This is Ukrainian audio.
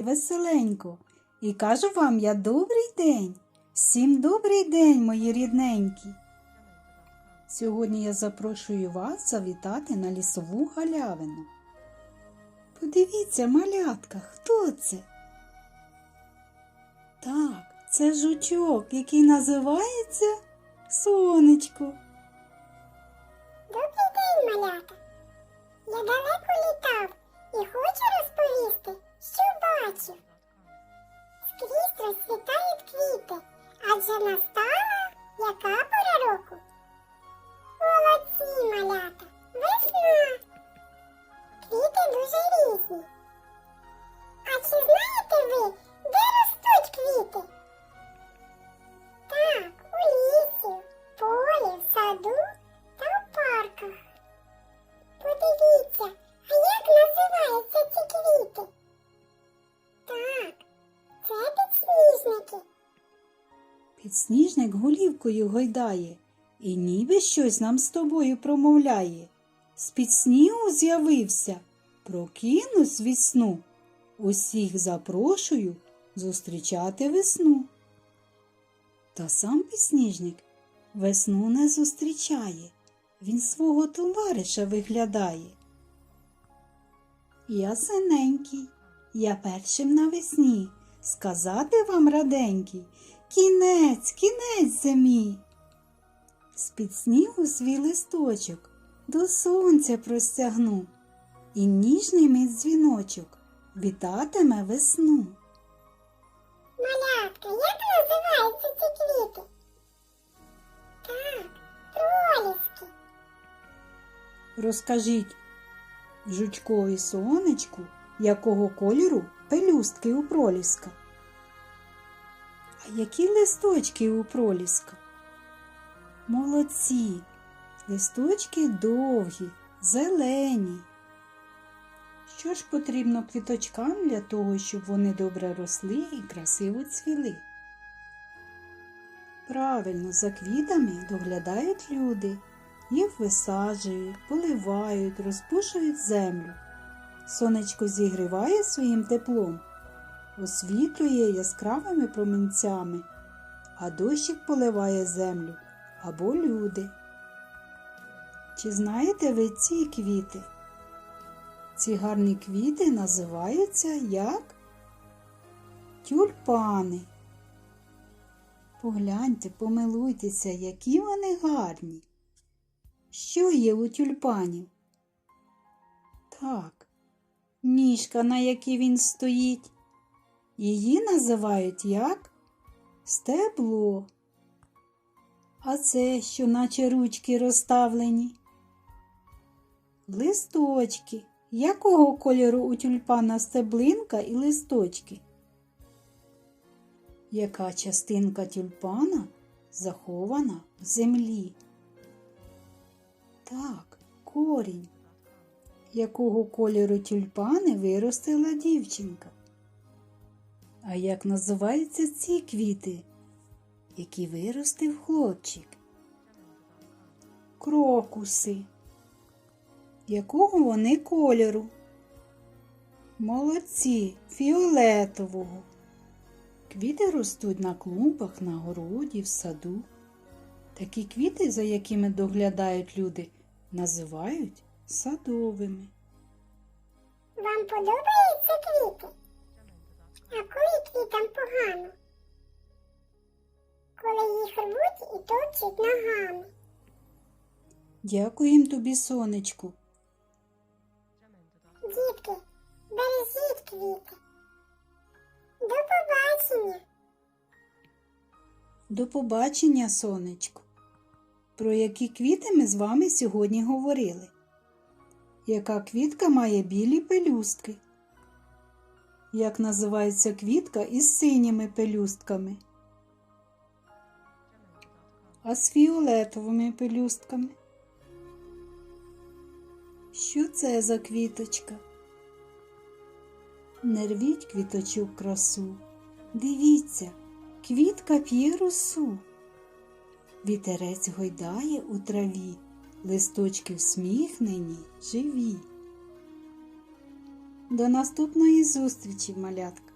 веселенько. І кажу вам я добрий день. Всім добрий день, мої рідненькі. Сьогодні я запрошую вас завітати на лісову галявину. Подивіться, малятка, хто це? Так, це жучок, який називається Сонечко. Добрий день, малята. Я далеко адже настала яка пора року? Молодці, малята, весна. Квіти дуже різні. Підсніжник голівкою гойдає і ніби щось нам з тобою промовляє. З-під снігу з'явився, прокинусь від сну. Усіх запрошую зустрічати весну. Та сам підсніжник весну не зустрічає, він свого товариша виглядає. Я синенький, я першим навесні, сказати вам раденький, кінець, кінець зимі. З-під снігу свій листочок до сонця простягну, і ніжний мій дзвіночок вітатиме весну. Малятка, як називаються ці квіти? Так, проліски. Розкажіть жучкові сонечку, якого кольору пелюстки у проліска. А які листочки у проліска? Молодці, листочки довгі, зелені. Що ж потрібно квіточкам для того, щоб вони добре росли і красиво цвіли? Правильно, за квітами доглядають люди. Їх висаджують, поливають, розпушують землю. Сонечко зігріває своїм теплом, освітлює яскравими промінцями, а дощик поливає землю або люди. Чи знаєте ви ці квіти? Ці гарні квіти називаються як тюльпани. Погляньте, помилуйтеся, які вони гарні. Що є у тюльпанів? Так, ніжка, на якій він стоїть. Її називають як стебло. А це, що наче ручки розставлені. Листочки. Якого кольору у тюльпана стеблинка і листочки? Яка частинка тюльпана захована в землі? Так, корінь. Якого кольору тюльпани виростила дівчинка? А як називаються ці квіти, які виростив хлопчик? Крокуси. Якого вони кольору? Молодці, фіолетового. Квіти ростуть на клумбах, на городі, в саду. Такі квіти, за якими доглядають люди, називають садовими. Вам подобаються квіти? А коли квітам погано? Коли їх рвуть і топчуть ногами. Дякуємо тобі, сонечку. Дітки, бережіть квіти. До побачення. До побачення, сонечко. Про які квіти ми з вами сьогодні говорили? Яка квітка має білі пелюстки? Як називається квітка із синіми пелюстками? А з фіолетовими пелюстками? Що це за квіточка? Не рвіть квіточок красу. Дивіться, квітка п'є росу. Вітерець гойдає у траві, листочки всміхнені, живі. До наступної зустрічі, малятка!